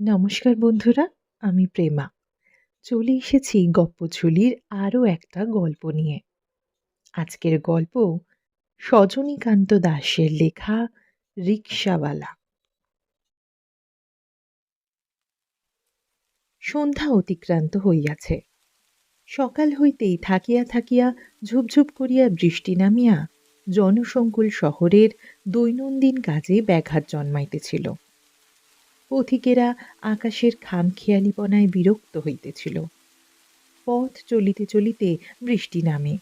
নমস্কার বন্ধুরা, আমি প্রেমা। চলে এসেছি গপ্পঝুলির আরও একটা গল্প নিয়ে। আজকের গল্প সজনীকান্ত দাসের লেখা রিক্সাওয়ালা সন্ধ্যা অতিক্রান্ত হইয়াছে। সকাল হইতেই থাকিয়া থাকিয়া ঝুপঝুপ করিয়া বৃষ্টি নামিয়া জনসংকুল শহরের দৈনন্দিন কাজে ব্যাঘাত জন্মাইতেছিল। পথিকেরা আকাশের খামখেয়ালিপনায় বিরক্ত হইতেছিল। পথ চলিতে চলিতে বৃষ্টি নামে।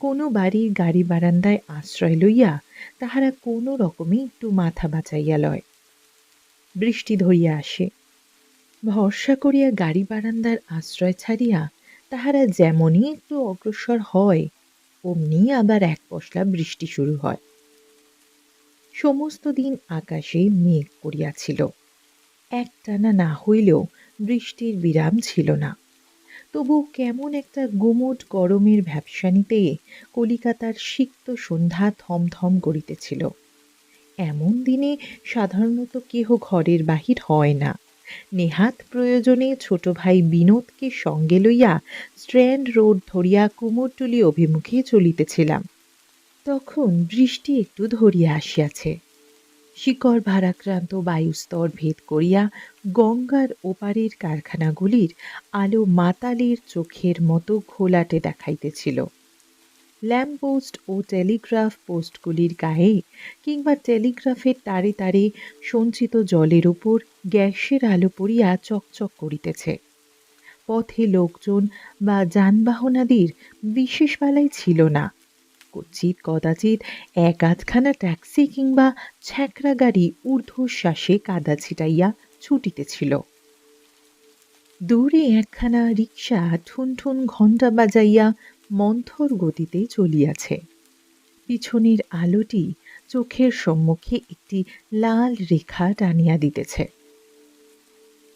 কোনো বাড়ির গাড়ি বারান্দায় আশ্রয় লইয়া তাহারা কোনো রকমে একটু মাথা বাঁচাইয়া লয়। বৃষ্টি ধরিয়া আসে। ভরসা করিয়া গাড়ি বারান্দার আশ্রয় ছাড়িয়া তাহারা যেমনই একটু অগ্রসর হয়, অমনি আবার এক পশলা বৃষ্টি শুরু হয়। সমস্ত দিন আকাশে মেঘ করিয়াছিল। একটানা না হইলেও বৃষ্টির বিরাম ছিল না। তবু কেমন একটা গুমোট গরমের ভ্যাবসানিতে কলিকাতার সিক্ত সন্ধ্যা থমথম করিতেছিল। এমন দিনে সাধারণত কেহ ঘরের বাহির হয় না। নেহাত প্রয়োজনে ছোট ভাই বিনোদকে সঙ্গে লইয়া স্ট্র্যান্ড রোড ধরিয়া কুমোরটুলি অভিমুখে চলিতেছিলাম। তখন বৃষ্টি একটু ধরিয়া আসিয়াছে। শিকড় ভারাক্রান্ত বায়ুস্তর ভেদ করিয়া গঙ্গার ওপারের কারখানাগুলির আলো মাতালের চোখের মতো ঘোলাটে দেখাইতেছিল। ল্যাম্পপোস্ট ও টেলিগ্রাফ পোস্টগুলির গায়ে কিংবা টেলিগ্রাফের তারে তারে সঞ্চিত জলের উপর গ্যাসের আলো পড়িয়া চকচক করিতেছে। পথে লোকজন বা যানবাহনাদির বিশেষ বেলায় ছিল না। কচিত কদাচিৎ এক আধখানা ট্যাক্সি কিংবা ছ্যাঁকড়া গাড়ি ঊর্ধ্বশ্বাসে কাদা ছিটাইয়া ছুটিতেছিল। দূরে একখানা রিক্সা ঠুন ঠুন ঘণ্টা বাজাইয়া মন্থর গতিতে চলিয়াছে। পিছনের আলোটি চোখের সম্মুখে একটি লাল রেখা টানিয়া দিতেছে।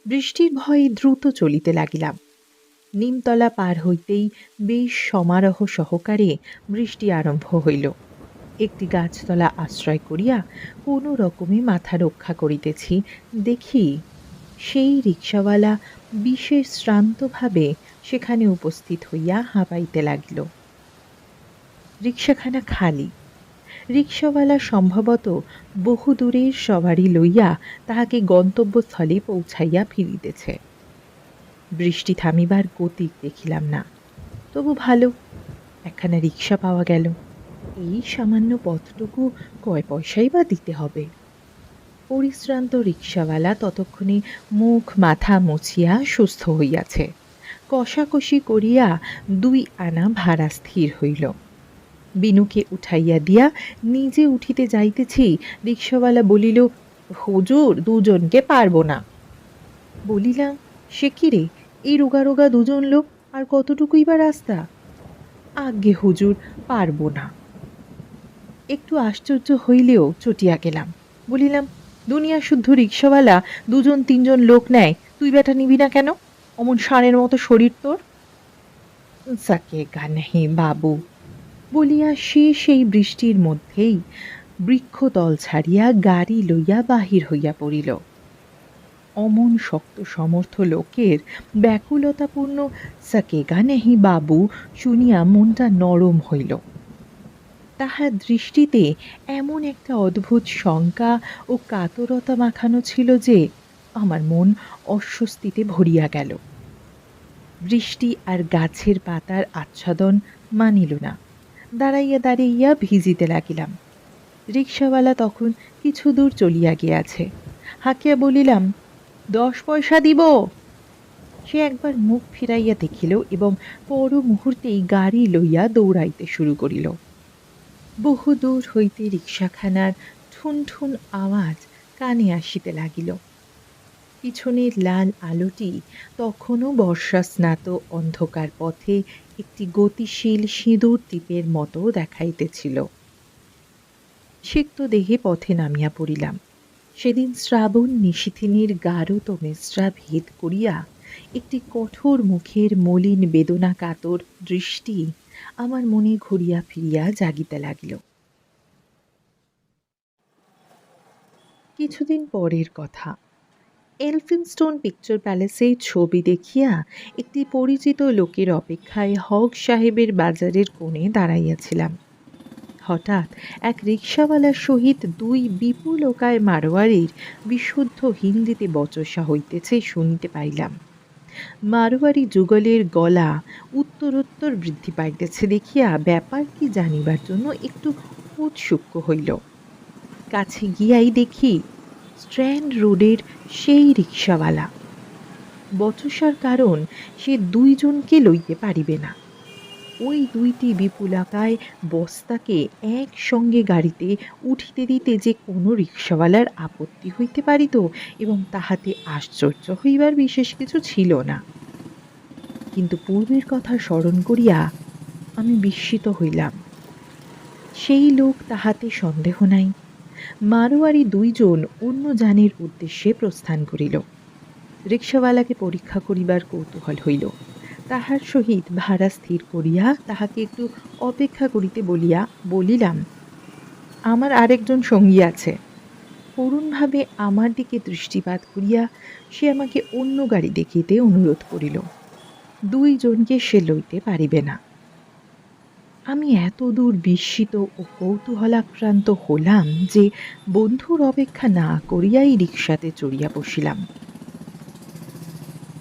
বৃষ্টির ভয়ে দ্রুত চলিতে লাগিলাম। নিমতলা পার হইতেই বেশ সমারোহ সহকারে বৃষ্টি আরম্ভ হইল। একটি গাছতলা আশ্রয় করিয়া কোনো রকমে মাথা রক্ষা করিতেছি, দেখি সেই রিক্সাওয়ালা বিশেষ শ্রান্তভাবে সেখানে উপস্থিত হইয়া হাঁপাইতে লাগিল। রিক্সাখানা খালি। রিক্সাওয়ালা সম্ভবত বহু দূরের সবারই লইয়া তাহাকে গন্তব্যস্থলে পৌঁছাইয়া ফিরিতেছে। বৃষ্টি থামিবার গতি দেখিলাম না। তবু ভালো, একখানা রিক্সা পাওয়া গেল। এই সামান্য পথটুকু কয় পয়সাই বা দিতে হবে? পরিশ্রান্ত রিক্সাওয়ালা ততক্ষণে মুখ মাথা মুছিয়া সুস্থ হইয়াছে। কষাকষি করিয়া দুই আনা ভাড়া স্থির হইল। বিনুকে উঠাইয়া দিয়া নিজে উঠিতে যাইতেছি রিক্সাওয়ালা বলিল, হুজুর, দুজনকে পারব না। বলিলাম, সে কি রে? এই রোগা রোগা দুজন লোক আর কতটুকুই বা রাস্তা? আজ্ঞে হুজুর, পারব না। একটু আশ্চর্য হইলেও চটিয়া গেলাম। বলিলাম, দুনিয়া শুদ্ধ রিক্সাওয়ালা, দুজন তিনজন লোক নেয়, তুই বেটা নিবি না কেন? অমন ষাঁড়ের মতো শরীর তোর? সাকে গানেহি বাবু। বলিয়া সে সেই বৃষ্টির মধ্যেই বৃক্ষতল ছাড়িয়া গাড়ি লইয়া বাহির হইয়া পড়িল। অমন শক্ত সমর্থ লোকের ব্যাকুলতাপূর্ণ সাকেগা নেহি বাবু? শুনিয়া মনটা নরম হইল। তাহার দৃষ্টিতে এমন একটা অদ্ভুত শঙ্কা ও কাতরতা মাখানো ছিল যে, আমার মন অস্বস্তিতে ভরিয়া গেল। বৃষ্টি আর গাছের পাতার আচ্ছাদন মানিল না। দাঁড়াইয়া দাঁড়াইয়া ভিজিতে লাগিলাম। রিক্সাওয়ালা তখন কিছু দূর চলিয়া গিয়াছে। হাঁকিয়া বলিলাম দশ পয়সা দিব। সে একবার মুখ ফিরাইয়া দেখিল এবং পর মুহূর্তেই গাড়ি লইয়া দৌড়াইতে শুরু করিল। বহু দূর হইতে রিক্সাখানার ঠুন ঠুন আওয়াজ কানে আসিতে লাগিল। পিছনের লাল আলোটি তখনও বর্ষা স্নাত অন্ধকার পথে একটি গতিশীল সিঁদুর দ্বীপের মতো দেখাইতেছিল। সিক্ত দেহে পথে নামিয়া পড়িলাম। সেদিন শ্রাবণ নিশিথিনীর গাঢ় তমেস্রা ভেদ করিয়া একটি কঠোর মুখের মলিন বেদনা কাতর দৃষ্টি আমার মনে ঘুরিয়া ফিরিয়া জাগিতে লাগিল। কিছুদিন পরের কথা। এলফিনস্টোন পিকচার প্যালেসে ছবি দেখিয়া একটি পরিচিত লোকের অপেক্ষায় হক সাহেবের বাজারের কোণে দাঁড়াইয়াছিলাম। হঠাৎ এক রিক্সাওয়ালার সহিত দুই বিপুলকায় মারোয়ারির বিশুদ্ধ হিন্দিতে বচসা হইতেছে শুনিতে পাইলাম। মারোয়ারি যুগলের গলা উত্তরোত্তর বৃদ্ধি পাইতেছে দেখিয়া ব্যাপার কি জানিবার জন্য একটু উৎসুক হইল। কাছে গিয়াই দেখি স্ট্র্যান্ড রোডের সেই রিক্সাওয়ালা। বচসার কারণ সে দুইজনকে লইতে পারিবে না। ওই দুইটি বিপুলাকায় বস্তাকে একসঙ্গে গাড়িতে উঠিতে দিতে যে কোনো রিক্সাওয়ালার আপত্তি হইতে পারিত এবং তাহাতে আশ্চর্য হইবার বিশেষ কিছু ছিল না। কিন্তু পূর্বের কথা স্মরণ করিয়া আমি বিস্মিত হইলাম। সেই লোক তাহাতে সন্দেহ নাই। মারোয়ারি দুইজন অন্য যানের উদ্দেশ্যে প্রস্থান করিল। রিক্সাওয়ালাকে পরীক্ষা করিবার কৌতূহল হইল। তাহার সহিত ভাড়া স্থির করিয়া তাহাকে একটু অপেক্ষা করিতে বলিয়া বলিলাম, আমার আরেকজন সঙ্গী আছে। করুণভাবে আমার দিকে দৃষ্টিপাত করিয়া সে আমাকে অন্য গাড়ি দেখিতে অনুরোধ করিল, দুইজনকে সে লইতে পারিবে না। আমি এত দূর বিস্মিত ও কৌতূহলাক্রান্ত হলাম যে বন্ধুর অপেক্ষা না করিয়াই রিক্সাতে চড়িয়া বসিলাম।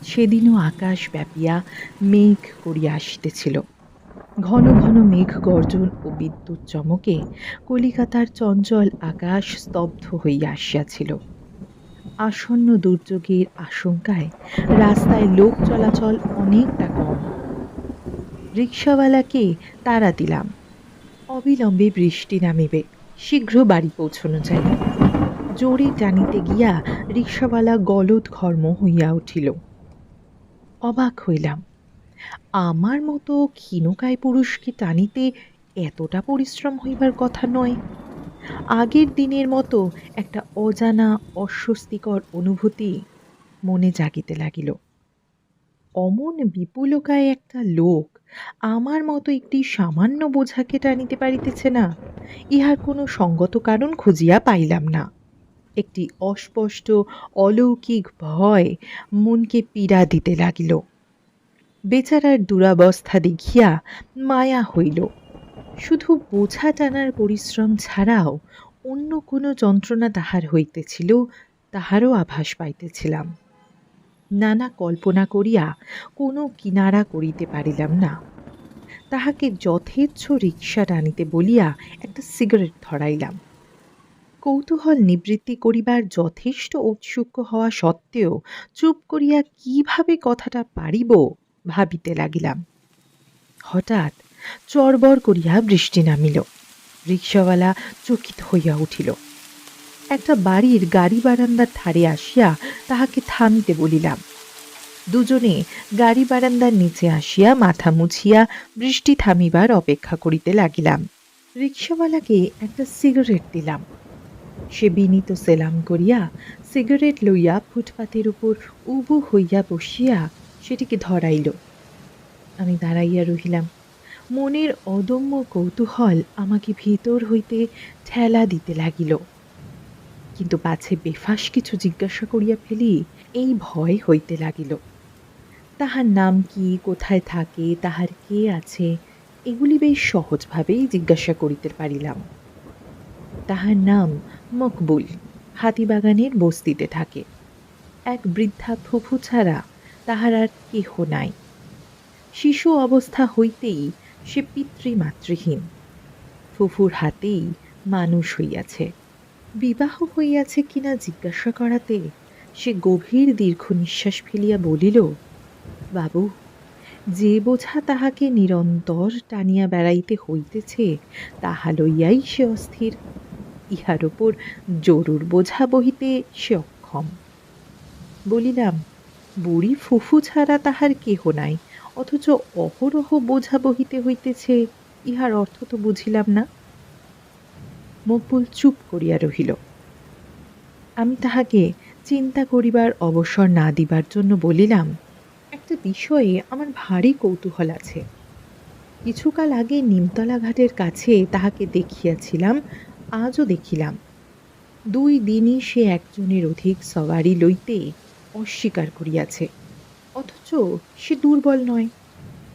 সেদিনও আকাশ ব্যাপিয়া মেঘ করিয়া আসিতেছিল। ঘন ঘন মেঘ গর্জন ও বিদ্যুৎ চমকে কলিকাতার চঞ্চল আকাশ স্তব্ধ হইয়া আসিয়াছিল। আসন্ন দুর্যোগের আশঙ্কায় রাস্তায় লোক চলাচল অনেকটা কম। রিক্সাওয়ালাকে তাড়া দিলাম। অবিলম্বে বৃষ্টি নামিবে, শীঘ্র বাড়ি পৌঁছানো যায়। জোরে টানিতে গিয়া রিক্সাওয়ালা গলদ ঘর্ম হইয়া উঠিল। অবাক হইলাম। আমার মতো ক্ষীণকায় পুরুষকে টানিতে এতটা পরিশ্রম হইবার কথা নয়? আগের দিনের মতো একটা অজানা অস্বস্তিকর অনুভূতি মনে জাগিতে লাগিল। অমন বিপুলকায় একটা লোক আমার মতো একটি সামান্য বোঝাকে টানিতে পারিতেছে না। ইহার কোনো সঙ্গত কারণ খুঁজিয়া পাইলাম না। একটি অস্পষ্ট, অলৌকিক ভয় মনকে পীড়া দিতে লাগিল। বেচারার দুরাবস্থা দেখিয়া মায়া হইল। শুধু বোঝা টানার পরিশ্রম ছাড়াও অন্য কোনো যন্ত্রণা তাহার হইতেছিল, তাহারও আভাস পাইতেছিলাম। নানা কল্পনা করিয়া কোনো কিনারা করিতে পারিলাম না। তাহাকে যথেচ্ছ রিক্সা টানিতে বলিয়া একটা সিগারেট ধরাইলাম। কৌতূহল নিবৃত্তি করিবার যথেষ্ট ঔৎসুক্য হওয়া সত্ত্বেও চুপ করিয়া কীভাবে কথাটা পারিব ভাবিতে লাগিলাম। হঠাৎ চরবর করিয়া বৃষ্টি নামিল। রিক্সাওয়ালা চকিত হইয়া উঠিল। একটা বাড়ির গাড়ি বারান্দার ধারে আসিয়া তাহাকে থামিতে বলিলাম, দুজনে গাড়ি বারান্দার নিচে আসিয়া মাথা মুছিয়া বৃষ্টি থামিবার অপেক্ষা করিতে লাগিলাম। রিক্সাওয়ালাকে একটা সিগারেট দিলাম। সে বিনীত সেলাম করিয়া সিগারেট লইয়া ফুটপাতের উপর উবু হইয়া বসিয়া সেটিকে ধরাইল। আমি দাঁড়াইয়া রহিলাম। মনের অদম্য কৌতূহল আমাকে ভিতর হইতে ঠেলা দিতে লাগিল। কিন্তু পাছে বেফাস কিছু জিজ্ঞাসা করিয়া ফেলি, এই ভয় হইতে লাগিল। তাহার নাম কি, কোথায় থাকে, তাহার কে আছে, এগুলি বেশ সহজভাবেই জিজ্ঞাসা করিতে পারিলাম। তাহার নাম মকবুল হাতিবাগানের বস্তিতে থাকে। এক বৃদ্ধা ফুফু ছাড়া তাহার আর কেহ নাই। শিশু অবস্থা হইতেই সে পিতৃমাতৃহীন। ফুফুর হাতেই মানুষ হইয়াছে। বিবাহ হইয়াছে কিনা জিজ্ঞাসা করাতে সে গভীর দীর্ঘ নিঃশ্বাস ফেলিয়া বলিল, বাবু, যে বোঝা তাহাকে নিরন্তর টানিয়া বেড়াইতে হইতেছে, তাহা লইয়াই সে অস্থির। ইহার ওপর জরুর বোঝা বহিতে সে অক্ষম। বলিলাম, বুড়ি ফুফু ছাড়া তাহার কেহ নাই, অথচ অহরহ বোঝা বহিতে হইতেছে, ইহার অর্থ তো বুঝিলাম না। মকবুল চুপ করিয়া রহিল। আমি তাহাকে চিন্তা করিবার অবসর না দিবার জন্য বলিলাম, একটা বিষয়ে আমার ভারী কৌতূহল আছে। কিছুকাল আগে নিমতলা ঘাটের কাছে তাহাকে দেখিয়াছিলাম আজও দেখিলাম। দুই দিনই সে একজনের অধিক সওয়ারি লইতে অস্বীকার করিয়াছে। অথচ সে দুর্বল নয়,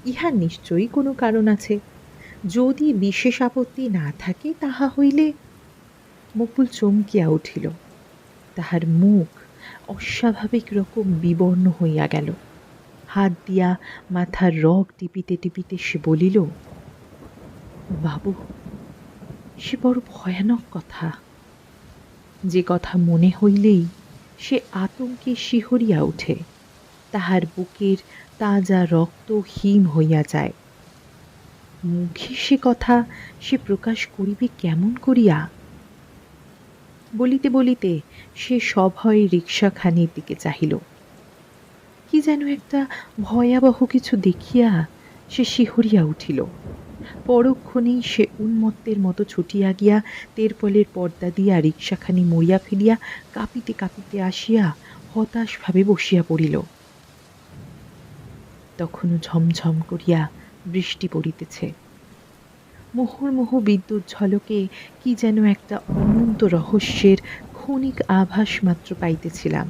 ইহার নিশ্চয়ই কোনো কারণ আছে। যদি বিশেষ আপত্তি না থাকে, তাহা হইলে মকবুল চমকিয়া উঠিল। তাহার মুখ অস্বাভাবিক রকম বিবর্ণ হইয়া গেল। হাত দিয়া মাথার রগ টিপিতে টিপিতে সে বলিল, বাবু সে বড় ভয়ানক কথা। যে কথা মনে হইলেই সে আতঙ্কে শিহরিয়া ওঠে তাহার বুকের তাজা রক্ত হিম হইয়া যায়। মুখে সে কথা সে প্রকাশ করিবে কেমন করিয়া? বলিতে বলিতে সে সভয়ে রিক্সাখানির দিকে চাহিল। কি যেন একটা ভয়াবহ কিছু দেখিয়া সে শিহরিয়া উঠিল। পরক্ষণেই সে উন্মত্তের মতো ছুটিয়া গিয়া তেরপলের পর্দা দিয়া রিক্সাখানি মরিয়া ফেলিয়া কাঁপিতে কাঁপিতে আসিয়া হতাশভাবে বসিয়া পড়িল। তখনও ঝমঝম করিয়া বৃষ্টি পড়িতেছে। মুহুর্মুহ বিদ্যুৎ ঝলকে কি যেন একটা অনন্ত রহস্যের ক্ষণিক আভাস মাত্র পাইতেছিলাম।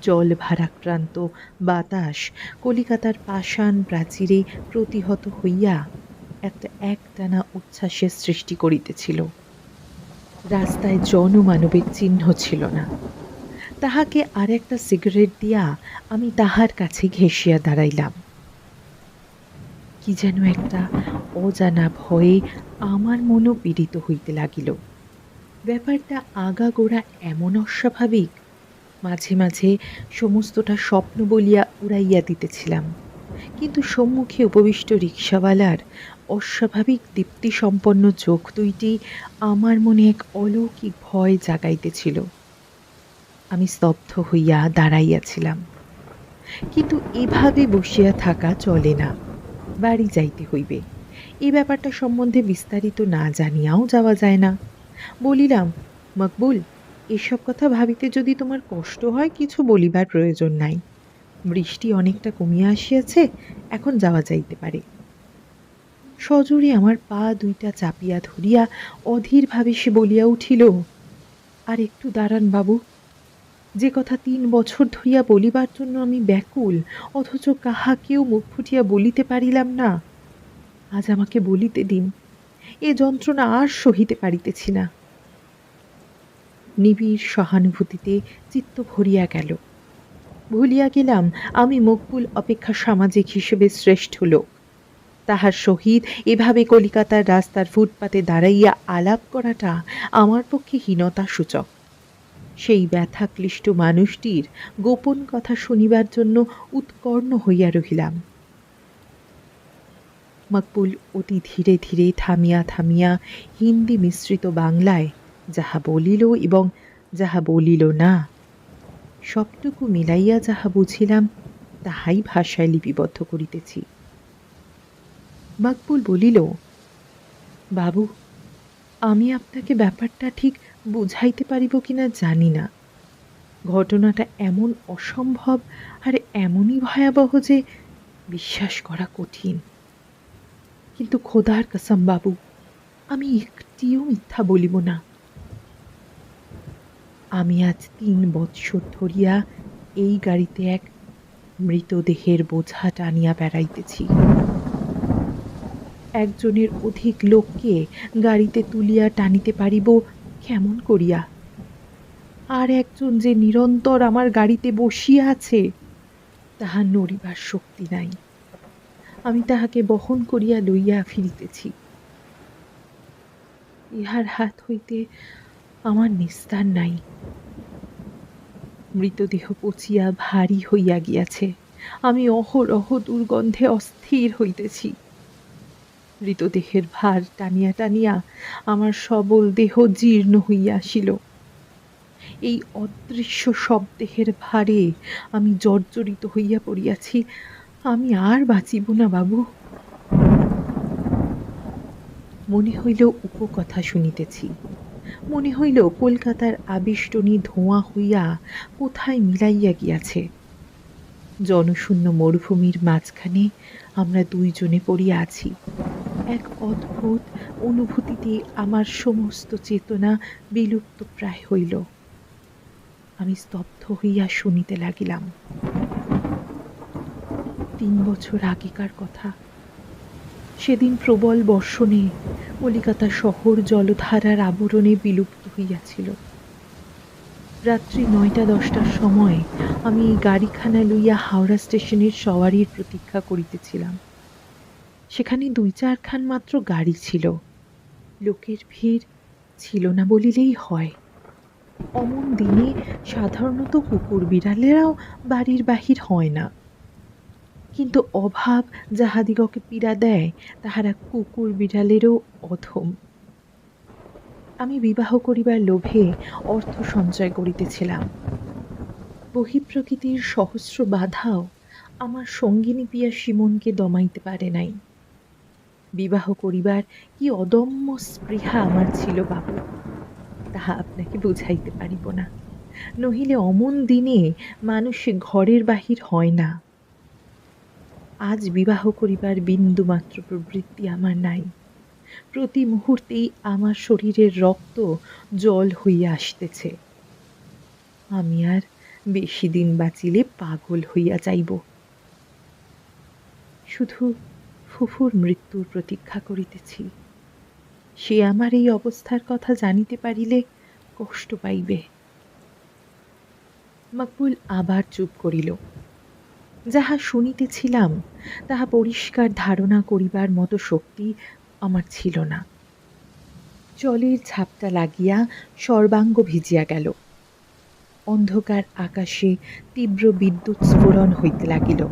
জল ভারাক্রান্ত বাতাস কলিকাতার পাষাণ প্রাচীরে প্রতিহত হইয়া একটা একটানা উচ্ছ্বাসের সৃষ্টি করিতেছিল। রাস্তায় জনমানবের চিহ্ন ছিল না। তাহাকে আর একটা সিগারেট দিয়া আমি তাহার কাছে ঘেঁষিয়া দাঁড়াইলাম। কি যেন একটা অজানা ভয়ে আমার মনও পীড়িত হইতে লাগিল। ব্যাপারটা আগাগোড়া এমন অস্বাভাবিক মাঝে মাঝে সমস্তটা স্বপ্ন বলিয়া উড়াইয়া দিতেছিলাম। কিন্তু সম্মুখে উপবিষ্ট রিক্সাওয়ালার অস্বাভাবিক দীপ্তিসম্পন্ন চোখ দুইটি আমার মনে এক অলৌকিক ভয় জাগাইতেছিল। আমি স্তব্ধ হইয়া দাঁড়াইয়াছিলাম। কিন্তু এভাবে বসিয়া থাকা চলে না। বাড়ি যাইতে হইবে। এ ব্যাপারটা সম্বন্ধে বিস্তারিত না জানিয়াও যাওয়া যায় না। বলিলাম, মকবুল এসব কথা ভাবিতে যদি তোমার কষ্ট হয়, কিছু বলিবার প্রয়োজন নাই। বৃষ্টি অনেকটা কমিয়া আসিয়াছে, এখন যাওয়া যাইতে পারে। সজোরে আমার পা দুইটা চাপিয়া ধরিয়া অধীরভাবে সে বলিয়া উঠিল, আর একটু দাঁড়ান বাবু। যে কথা তিন বছর ধরিয়া বলিবার জন্য আমি ব্যাকুল, অথচ কাহাকেও মুখ ফুটিয়া বলিতে পারিলাম না। আজ আমাকে বলিতে দিন, এ যন্ত্রণা আর সহিতে পারিতেছি না। নিবিড় সহানুভূতিতে চিত্ত ভরিয়া গেল। ভুলিয়া গেলাম, আমি মকবুল অপেক্ষা সামাজিক হিসেবে শ্রেষ্ঠ লোক। তাহার সহিত এভাবে কলিকাতার রাস্তার ফুটপাতে দাঁড়াইয়া আলাপ করাটা আমার পক্ষে হীনতা সূচক। সেই ব্যথাক্লিষ্ট মানুষটির গোপন কথা শুনিবার জন্য উৎকর্ণ হইয়া রহিলাম। মকবুল অতি ধীরে ধীরে থামিয়া থামিয়া হিন্দি মিশ্রিত বাংলায় যাহা বলিল এবং যাহা বলিল না। সবটুকু মিলাইয়া যাহা বুঝিলাম, তাহাই ভাষায় লিপিবদ্ধ করিতেছি। মকবুল বলিল, বাবু, আমি আপনাকে ব্যাপারটা ঠিক বুঝাইতে পারিব কিনা জানি না। ঘটনাটা এমন অসম্ভব আর এমনই ভয়াবহ যে বিশ্বাস করা কঠিন। কিন্তু খোদার কসম বাবু, আমি একটিও মিথ্যা বলিব না। আমি আজ তিন বৎসর ধরিয়া এই গাড়িতে এক মৃতদেহের বোঝা টানিয়া বেড়াইতেছি। একজনের অধিক লোককে গাড়িতে তুলিয়া টানিতে পারিব কেমন করিয়া? আর একজন যে নিরন্তর আমার গাড়িতে বসিয়া আছে তাহার নড়িবার শক্তি নাই। আমি তাহাকে বহন করিয়া লইয়া ফিরিতেছি। ইহার হাত হইতে আমার নিস্তার নাই। মৃতদেহ পচিয়া ভারী হইয়া গিয়াছে। আমি অহরহ দুর্গন্ধে অস্থির হইতেছি। মৃতদেহের ভার টানিয়া টানিয়া আমার সবল দেহ জীর্ণ হইয়া আসিল। এই অদৃশ্য সব দেহের ভারে আমি জর্জরিত হইয়া পড়িয়াছি। আমি আর বাঁচিব না, বাবু। মনে হইল উপকথা শুনিতেছি। মনে হইল কলকাতার আবিষ্টনী ধোঁয়া হইয়া কোথায় মিলাইয়া গিয়াছে। জনশূন্য মরুভূমির মাঝখানে আমরা দুইজনে পড়িয়া আছি। এক অদ্ভুত অনুভূতিতে আমার সমস্ত চেতনা বিলুপ্ত প্রায় হইল। আমি স্তব্ধ হইয়া শুনিতে লাগিলাম। তিন বছর আগেকার কথা সেদিন প্রবল বর্ষণে কলিকাতা শহর জলধারার আবরণে বিলুপ্ত হইয়াছিল। রাত্রি নয়টা দশটার সময় আমি এই গাড়িখানা লইয়া হাওড়া স্টেশনের সওয়ারির প্রতীক্ষা করিতেছিলাম। সেখানে দুই চারখান মাত্র গাড়ি ছিল। লোকের ভিড় ছিল না বলিলেই হয়। অমন দিনে সাধারণত কুকুর বিড়ালেরাও বাড়ির বাহির হয় না। কিন্তু অভাব যাহাদিগকে পীড়া দেয়, তাহারা কুকুর বিড়ালেরও অধম। আমি বিবাহ করিবার লোভে অর্থ সঞ্চয় করিতেছিলাম। বহিঃপ্রকৃতির সহস্র বাধাও আমার সঙ্গিনী পিয়া সিমনকে দমাইতে পারে নাই। বিবাহ করিবার কি অদম্য স্পৃহা আমার ছিল বাবু, তাহা আপনাকে বুঝাইতে পারিব না। নহিলে অমন দিনে মানুষ ঘরের বাহির হয় না। আজ বিবাহ করিবার বিন্দুমাত্র প্রবৃত্তি আমার নাই। প্রতি মুহূর্তেই আমার শরীরের রক্ত জল হইয়া আসিতেছে। আমি আর বেশি দিন বাঁচিলে পাগল হইয়া যাইব। শুধু ফুফুর মৃত্যুর প্রতীক্ষা করিতেছি। সে আমার এই অবস্থার কথা জানিতে পারিলে কষ্ট পাইবে। মকবুল আবার চুপ করিল। যাহা শুনিতেছিলাম, তাহা পরিষ্কার ধারণা করিবার মতো শক্তি আমার ছিল না। জলের ঝাপটা লাগিয়া সর্বাঙ্গ ভিজিয়া গেল। অন্ধকার আকাশে তীব্র বিদ্যুৎ স্ফুরণ হইতে লাগিল।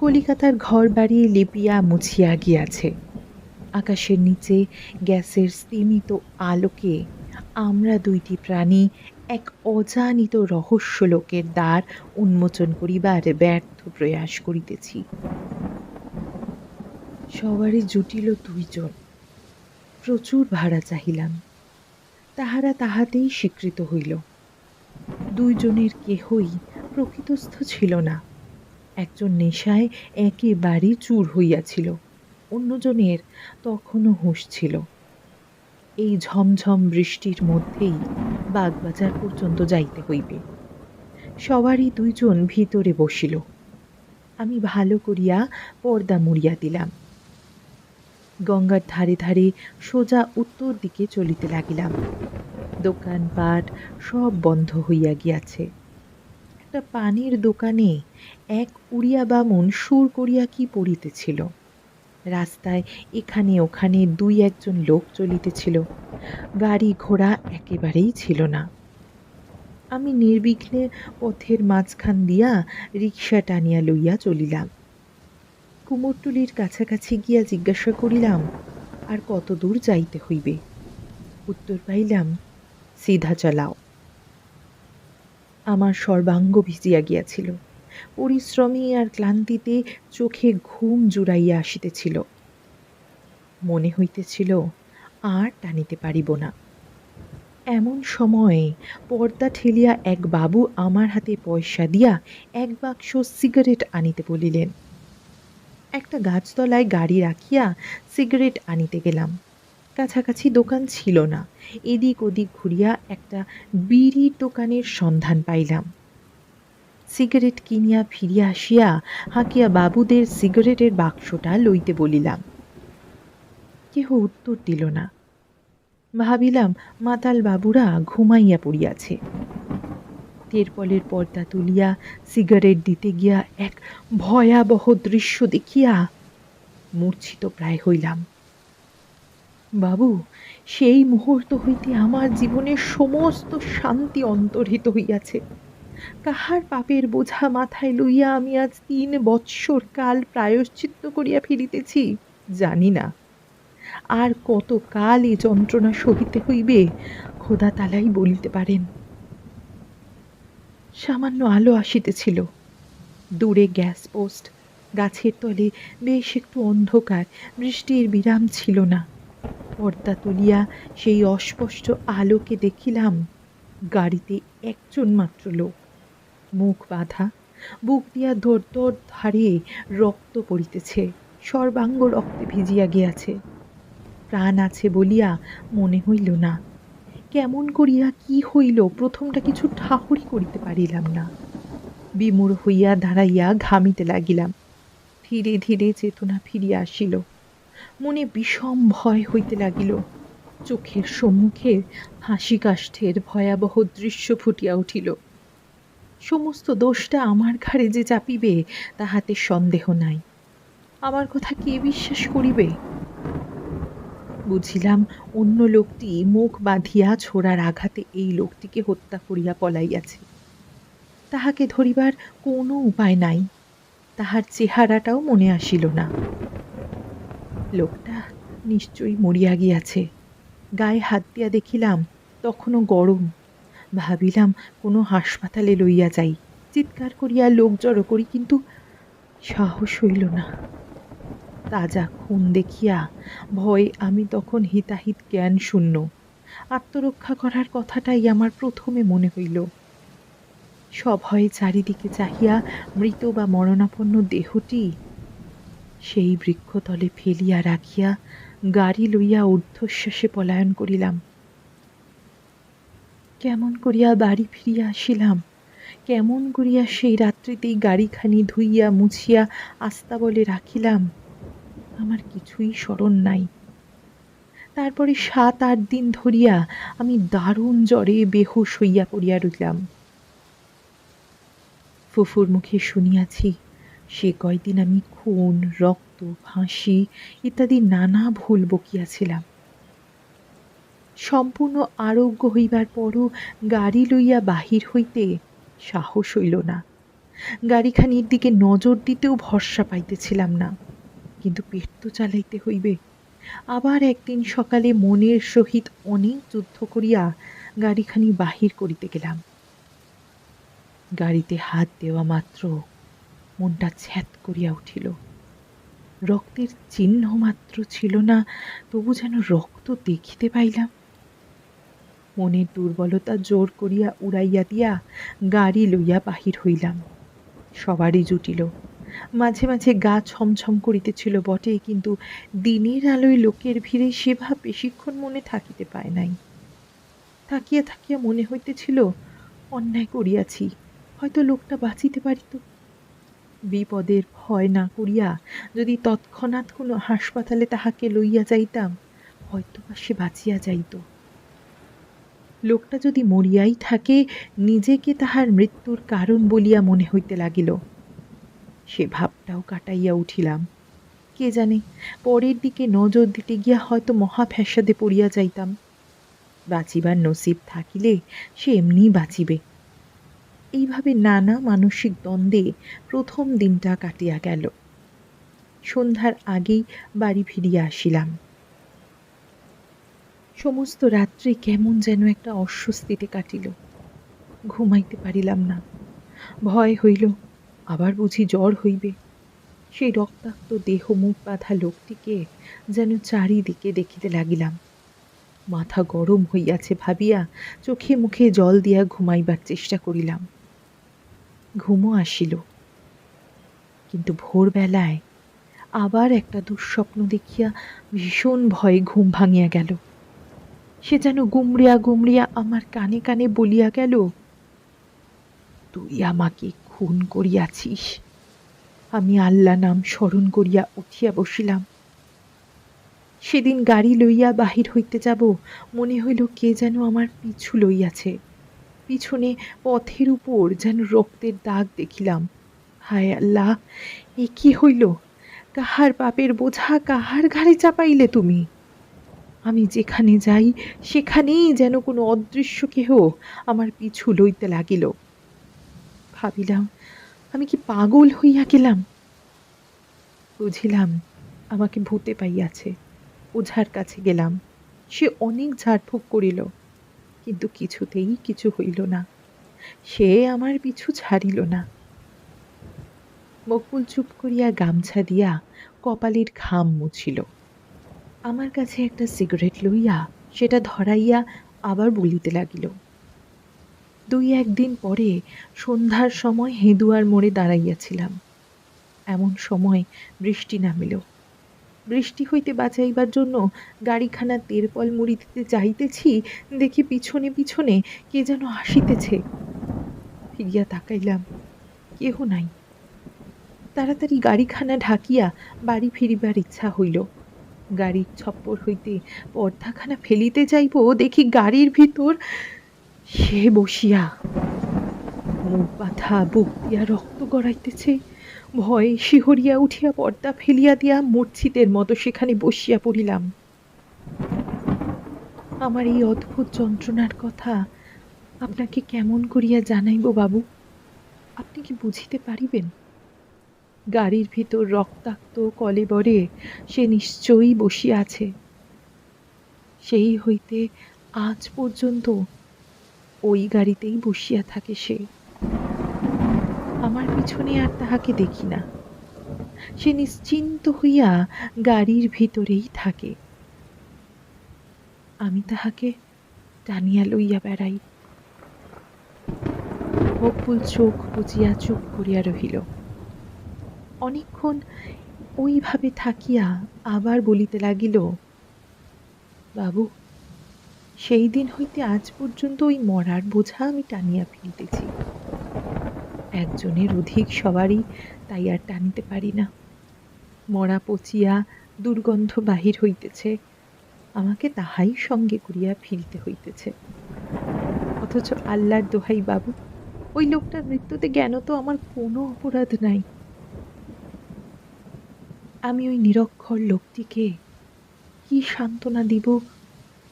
কলিকাতার ঘর বাড়ি লিপিয়া মুছিয়া গিয়াছে। আকাশের নিচে গ্যাসের স্তিমিত আলোকে আমরা দুইটি প্রাণী এক অজানিত রহস্য লোকের দ্বার উন্মোচন করিবার ব্যর্থ প্রয়াস করিতেছি। সবারই জুটিল দুইজন। প্রচুর ভাড়া চাহিলাম। তাহারা তাহাতেই স্বীকৃত হইল। দুইজনের কেহই প্রকৃতস্থ ছিল না। একজন নেশায় একেবারে চুর হইয়াছিল, অন্যজনের তখনও হুঁশ ছিল। এই ঝমঝম বৃষ্টির মধ্যেই বাগবাজার পর্যন্ত যাইতে হইবে। সবারই দুইজন ভিতরে বসিল। আমি ভালো করিয়া পর্দা মুড়িয়া দিলাম। গঙ্গার ধারে ধারে সোজা উত্তর দিকে চলিতে লাগিলাম। দোকানপাট সব বন্ধ হইয়া গিয়াছে। একটা পানির দোকানে এক উড়িয়া বামুন সুর করিয়া কি পড়িতেছিল। রাস্তায় এখানে ওখানে দুই একজন লোক চলিতেছিল। গাড়ি ঘোড়া একেবারেই ছিল না। আমি নির্বিঘ্নে পথের মাঝখান দিয়া রিক্সা টানিয়া লইয়া চলিলাম। কুমোরটুলির কাছাকাছি গিয়া জিজ্ঞাসা করিলাম, আর কত দূর যাইতে হইবে? উত্তর পাইলাম, সিধা চালাও। আমার সর্বাঙ্গ ভিজিয়া গিয়াছিল। পরিশ্রমী আর ক্লান্তিতে চোখে ঘুম জুড়াইয়া আসিতেছিল। মনে হইতেছিল, আর টানিতে পারিব না। এমন সময়ে পর্দা ঠেলিয়া এক বাবু আমার হাতে পয়সা দিয়া এক বাক্স সিগারেট আনিতে বলিলেন, একটা গাছতলায় গাড়ি রাখিয়া সিগারেট আনিতে গেলাম। কাছাকাছি দোকান ছিল না। এদিক ওদিক ঘুরিয়া একটা বিড়ির দোকানের সন্ধান পাইলাম। সিগারেট কিনিয়া ফিরিয়া আসিয়া হাঁকিয়া বাবুদের সিগারেটের বাক্সটা লইতে বলিলাম। কেহ উত্তর দিল না। ভাবিলাম, মাতাল বাবুরা ঘুমাইয়া পড়িয়াছে। তেরপলের পর্দা তুলিয়া সিগারেট দিতে গিয়া এক ভয়াবহ দৃশ্য দেখিয়া মূর্ছিত প্রায় হইলাম। বাবু, সেই মুহূর্ত হইতে আমার জীবনের সমস্ত শান্তি অন্তর্হিত হইয়াছে। কাহার পাপের বোঝা মাথায় লইয়া আমি আজ তিন বৎসর কাল প্রায়শ্চিত্ত করিয়া ফিরিতেছি জানি না। আর কত কাল এই যন্ত্রণা সহিতে হইবে, খোদা তালাই বলিতে পারেন। সামান্য আলো আসিতেছিল। দূরে গ্যাস পোস্ট, গাছের তলে বেশ একটু অন্ধকার, বৃষ্টির বিরাম ছিল না। পর্দা তুলিয়া সেই অস্পষ্ট আলোকে দেখিলাম, গাড়িতে একজন মাত্র লোক। মুখ বাঁধা, বুক দিয়া ধর দর ধারে রক্ত পড়িতেছে, সর্বাঙ্গ রক্তে ভিজিয়া গিয়াছে। প্রাণ আছে বলিয়া মনে হইল না। কেমন করিয়া কি হইল, প্রথমটা কিছু ঠাহরি করিতে পারিলাম না। বিমূঢ় হইয়া দাঁড়াইয়া ঘামিতে লাগিলাম। ধীরে ধীরে চেতনা ফিরিয়া আসিল। মনে বিষম ভয় হইতে লাগিল। চোখের সম্মুখে হাসি কাষ্ঠের ভয়াবহ দৃশ্য ফুটিয়া উঠিল। সমস্ত দোষটা আমার ঘাড়ে যে চাপিবে, তাহাতে সন্দেহ নাই। আমার কথা কে বিশ্বাস করিবে? বুঝিলাম অন্য লোকটি মুখ বাঁধিয়া ছোড়ার আঘাতে এই লোকটিকে হত্যা করিয়া পলাইয়াছে। তাহাকে ধরিবার কোনো উপায় নাই। তাহার চেহারাটাও মনে আসিল না। লোকটা নিশ্চয়ই মরিয়া গিয়াছে। গায়ে হাত দিয়া দেখিলাম তখনও গরম। ভাবিলাম, কোনো হাসপাতালে লইয়া যাই। চিৎকার করিয়া লোক জড়ো করি, কিন্তু সাহস হইল না। তাজা খুন দেখিয়া ভয় আমি তখন হিতাহিত জ্ঞান শূন্য। আত্মরক্ষা করার কথাটাই আমার প্রথমে মনে হইল। সভয়ে চারিদিকে চাহিয়া মৃত বা মরণাপন্ন দেহটি সেই বৃক্ষতলে ফেলিয়া রাখিয়া গাড়ি লইয়া ঊর্ধ্বশ্বাসে পলায়ন করিলাম। কেমন করিয়া বাড়ি ফিরিয়া আসিলাম, কেমন করিয়া সেই রাত্রিতেই গাড়িখানি ধুইয়া মুছিয়া আস্তা বলে রাখিলাম, আমার কিছুই স্মরণ নাই। তারপরে সাত আট দিন ধরিয়া আমি দারুণ জ্বরে বেহুশ হইয়া পড়িয়া রইলাম। ফুফুর মুখে শুনিয়াছি, সে কয়দিন আমি খুন, রক্ত, ফাঁসি ইত্যাদি নানা ভুল বকিয়াছিলাম। সম্পূর্ণ আরোগ্য হইবার পরও গাড়ি লইয়া বাহির হইতে সাহস হইল না। গাড়িখানির দিকে নজর দিতেও ভরসা পাইতেছিলাম না। কিন্তু পেট তো চালাইতে হইবে। আবার একদিন সকালে মনের সহিত অনেক যুদ্ধ করিয়া গাড়িখানি বাহির করিতে গেলাম। গাড়িতে হাত দেওয়া মাত্র মনটা ছ্যাত করিয়া উঠিল। রক্তের চিহ্ন মাত্র ছিল না, তবু যেন রক্ত দেখিতে পাইলাম। মনের দুর্বলতা জোর করিয়া উড়াইয়া দিয়া গাড়ি লইয়া বাহির হইলাম। সবারই জুটিল। মাঝে মাঝে গা ছমছম করিতেছিল বটে, কিন্তু দিনের আলোয় লোকের ভিড়ে সেভা বেশিক্ষণ মনে থাকিতে পায় নাই। থাকিয়া থাকিয়া মনে হইতেছিল, অন্যায় করিয়াছি, হয়তো লোকটা বাঁচিতে পারিত। বিপদের ভয় না করিয়া যদি তৎক্ষণাৎ কোনো হাসপাতালে তাহাকে লইয়া যাইতাম হয়তো বা সে বাঁচিয়া যাইত। লোকটা যদি মরিয়াই থাকে, নিজেকে তাহার মৃত্যুর কারণ বলিয়া মনে হইতে লাগিল। সে ভাবটাও কাটাইয়া উঠিলাম। কে জানে, পরের দিকে নজর দিতে গিয়া হয়তো মহা ফ্যাসাদে পড়িয়া যাইতাম। বাঁচিবার নসিব থাকিলে সে এমনি বাঁচিবে। এইভাবে নানা মানসিক দ্বন্দ্বে প্রথম দিনটা কাটিয়া গেল। সন্ধ্যার আগেই বাড়ি ফিরিয়া আসিলাম। সমস্ত রাত্রি কেমন যেন একটা অস্বস্তিতে কাটিল। ঘুমাইতে পারিলাম না। ভয় হইল, আবার বুঝি জ্বর হইবে। সেই রক্তাক্ত দেহ মুখ বাঁধা লোকটিকে যেন চারিদিকে দেখিতে লাগিলাম। মাথা গরম হইয়াছে ভাবিয়া চোখে মুখে জল দিয়া ঘুমাইবার চেষ্টা করিলাম। ঘুমও আসিল। কিন্তু ভোরবেলায় আবার একটা দুঃস্বপ্ন দেখিয়া ভীষণ ভয়ে ঘুম ভাঙিয়া গেল। সে যেন গুমড়িয়া গুমড়িয়া আমার কানে কানে বলিয়া গেল, তুই আমাকে খুন করিয়াছিস। আমি আল্লাহ নাম স্মরণ করিয়া উঠিয়া বসিলাম। সেদিন গাড়ি লইয়া বাহির হইতে যাব, মনে হইল কে যেন আমার পিছু লইয়াছে। পিছনে পথের উপর যেন রক্তের দাগ দেখিলাম। হায় আল্লাহ, এ কি হইল? কাহার পাপের বোঝা কাহার ঘাড়ে চাপাইলে তুমি? আমি যেখানে যাই, সেখানেই যেন কোনো অদৃশ্য কেহ আমার পিছু লইতে লাগিল। ভাবিলাম, আমি কি পাগল হইয়া গেলাম? বুঝিলাম, আমাকে ভূতে পাইয়াছে। ওঝার কাছে গেলাম। সে অনেক ঝাড়ফুঁক করিল, কিন্তু কিছুতেই কিছু হইল না। সে আমার পিছু ছাড়িল না। মকবুল চুপ করিয়া গামছা দিয়া কপালের ঘাম মুছিল। আমার কাছে একটা সিগারেট লইয়া সেটা ধরাইয়া আবার বলিতে লাগিল। দুই একদিন পরে সন্ধ্যার সময় হেঁদুয়ার মোড়ে দাঁড়াইয়াছিলাম। এমন সময় বৃষ্টি নামিল। বৃষ্টি হইতে বাঁচাইবার জন্য গাড়িখানা তেরপল মুড়ি দিতে যাইতেছি দেখি পিছনে পিছনে কে যেন আসিতেছে। ফিরিয়া তাকাইলাম, কেহ নাই। তাড়াতাড়ি গাড়িখানা ঢাকিয়া বাড়ি ফিরিবার ইচ্ছা হইল। গাড়ির ছপ্পর হইতে পর্দাখানা ফেলিতে যাইব, দেখি গাড়ির ভিতর সে বসিয়া। মুখ বাঁধা বুক দিয়া রক্ত গড়াইতেছে। ভয়ে শিহরিয়া উঠিয়া পর্দা ফেলিয়া দিয়া মূর্ছিতের মতো সেখানে বসিয়া পড়িলাম। আমার এই অদ্ভুত যন্ত্রণার কথা আপনাকে কেমন করিয়া জানাইব বাবু? আপনি কি বুঝিতে পারিবেন? গাড়ির ভিতর রক্তাক্ত কলেবরে সে নিশ্চয়ই বসিয়া আছে। সেই হইতে আজ পর্যন্ত ওই গাড়িতেই বসিয়া থাকে সে। আমার পিছনে আর তাহাকে দেখি না। সে নিশ্চিন্ত হইয়া গাড়ির ভিতরেই থাকে। আমি তাহাকে টানিয়া লইয়া বেড়াই। মকবুল চোখ বুঝিয়া চুপ করিয়া রহিল। অনেকক্ষণ ওইভাবে থাকিয়া আবার বলিতে লাগিল, বাবু, সেই দিন হইতে আজ পর্যন্ত ওই মরার বোঝা আমি টানিয়া ফেলিতেছি। একজনের অধিক সবারই তাই আর টানিতে পারি না। মরা পচিয়া দুর্গন্ধ বাহির হইতেছে, আমাকে তাহাই সঙ্গে করিয়া ফিরিতে হইতেছে। অথচ আল্লাহর দোহাই বাবু, ওই লোকটার মৃত্যুতে জ্ঞান তো আমার কোনো অপরাধ নাই। আমি ওই নিরক্ষর লোকটিকে কি সান্ত্বনা দিব?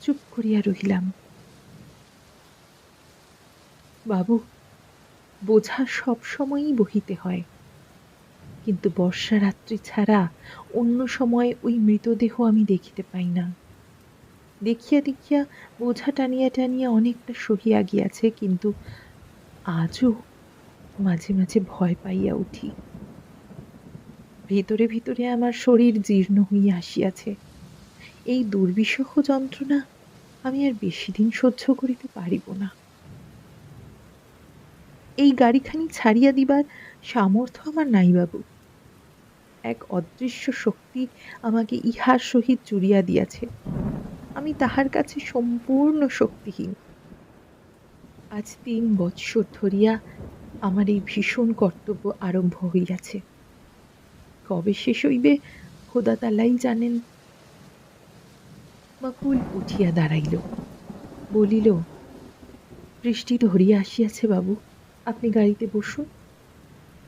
চুপ করিয়া রহিলাম। বাবু, বোঝা সব সময়ই বহিতে হয়। কিন্তু বর্ষা রাত্রি ছাড়া অন্য সময় ওই মৃতদেহ আমি দেখিতে পাই না। দেখিয়া দেখিয়া বোঝা টানিয়া টানিয়া অনেকটা সহিয়া গিয়াছে, কিন্তু আজও মাঝে মাঝে ভয় পাইয়া উঠি। ভিতরে ভিতরে আমার শরীর জীর্ণ হইয়া আসিয়াছে। এই দুর্বিষহ যন্ত্রণা আমি আর বেশি দিন সহ্য করিতে পারিব না। এই গাড়িখানি ছাড়িয়া দিবার সামর্থ্য আমার নাই বাবু এক অদৃশ্য শক্তি আমাকে ইহার সহিত জুড়িয়া দিয়াছে। আমি তাহার কাছে সম্পূর্ণ শক্তিহীন। আজ তিন বৎসর ধরিয়া আমার এই ভীষণ কর্তব্য আরম্ভ হইয়াছে। কবে শেষ হইবে খোদা তালাই জানেন। মকুল উঠিয়া দাঁড়াইল। বলিল, বৃষ্টি ধরিয়া আসিয়াছে বাবু, আপনি গাড়িতে বসুন।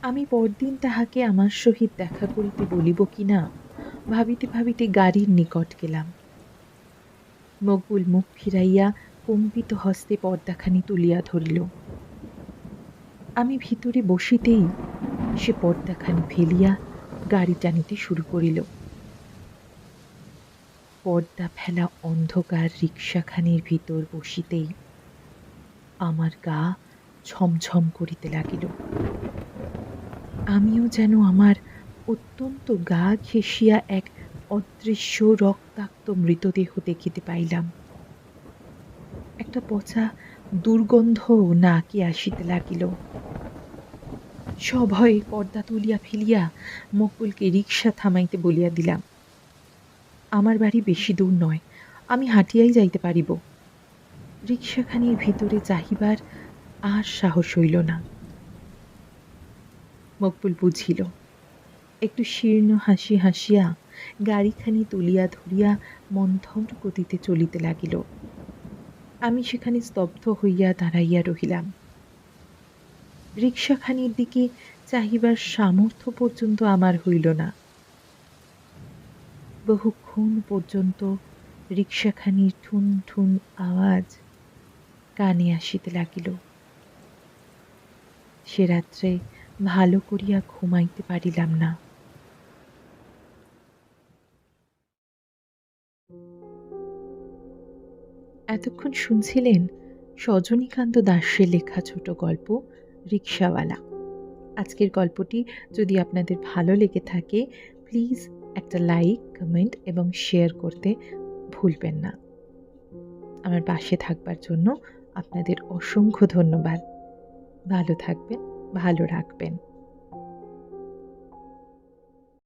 আমি পরদিন তাহাকে আমার সহিত দেখা করিতে বলিব কি না ভাবিতে ভাবিতে গাড়ির নিকট গেলাম। মকুল মুখ ফিরাইয়া কম্পিত হস্তে পর্দাখানি তুলিয়া ধরিল। আমি ভিতরে বসিতেই সে পর্দাখানি ফেলিয়া গাড়ি টানিতে শুরু করিল। পর্দা ফেলা অন্ধকার রিক্সাখানির ভিতর বসিতেই আমার গা ছমছম করিতে লাগিল। আমিও যেন আমার অত্যন্ত গা ঘেঁষিয়া এক অদৃশ্য রক্তাক্ত মৃতদেহ দেখিতে পাইলাম। একটা পচা দুর্গন্ধ নাকে আসিতে লাগিল। সভয়ে পর্দা তুলিয়া ফেলিয়া মকবুলকে রিক্সা থামাইতে বলিয়া দিলাম, আমার বাড়ি বেশি দূর নয়, আমি হাঁটিয়াই যাইতে পারিব। রিক্সাখানির ভিতরে চাহিবার আর সাহস হইল না মকবুল বুঝিল, একটু শীর্ণ হাসি হাসিয়া গাড়িখানি তুলিয়া ধরিয়া মন্থর গতিতে চলিতে লাগিল। আমি সেখানে স্তব্ধ হইয়া দাঁড়াইয়া রহিলাম। রিক্সাখানির দিকে চাহিবার সামর্থ্য পর্যন্ত আমার হইল না। বহুক্ষণ পর্যন্ত রিক্সাখানির ঠুন ঠুন আওয়াজ কানে আসিতে লাগিল। সে রাত্রে ভালো করিয়া ঘুমাইতে পারিলাম না। এতক্ষণ শুনছিলেন সজনীকান্ত দাসের লেখা ছোট গল্প। রিক্সাওয়ালা। আজকের গল্পটি যদি আপনাদের ভালো লেগে থাকে প্লিজ একটা লাইক কমেন্ট এবং শেয়ার করতে ভুলবেন না। আমার পাশে থাকবার জন্য আপনাদের অসংখ্য ধন্যবাদ। ভালো থাকবেন, ভালো রাখবেন।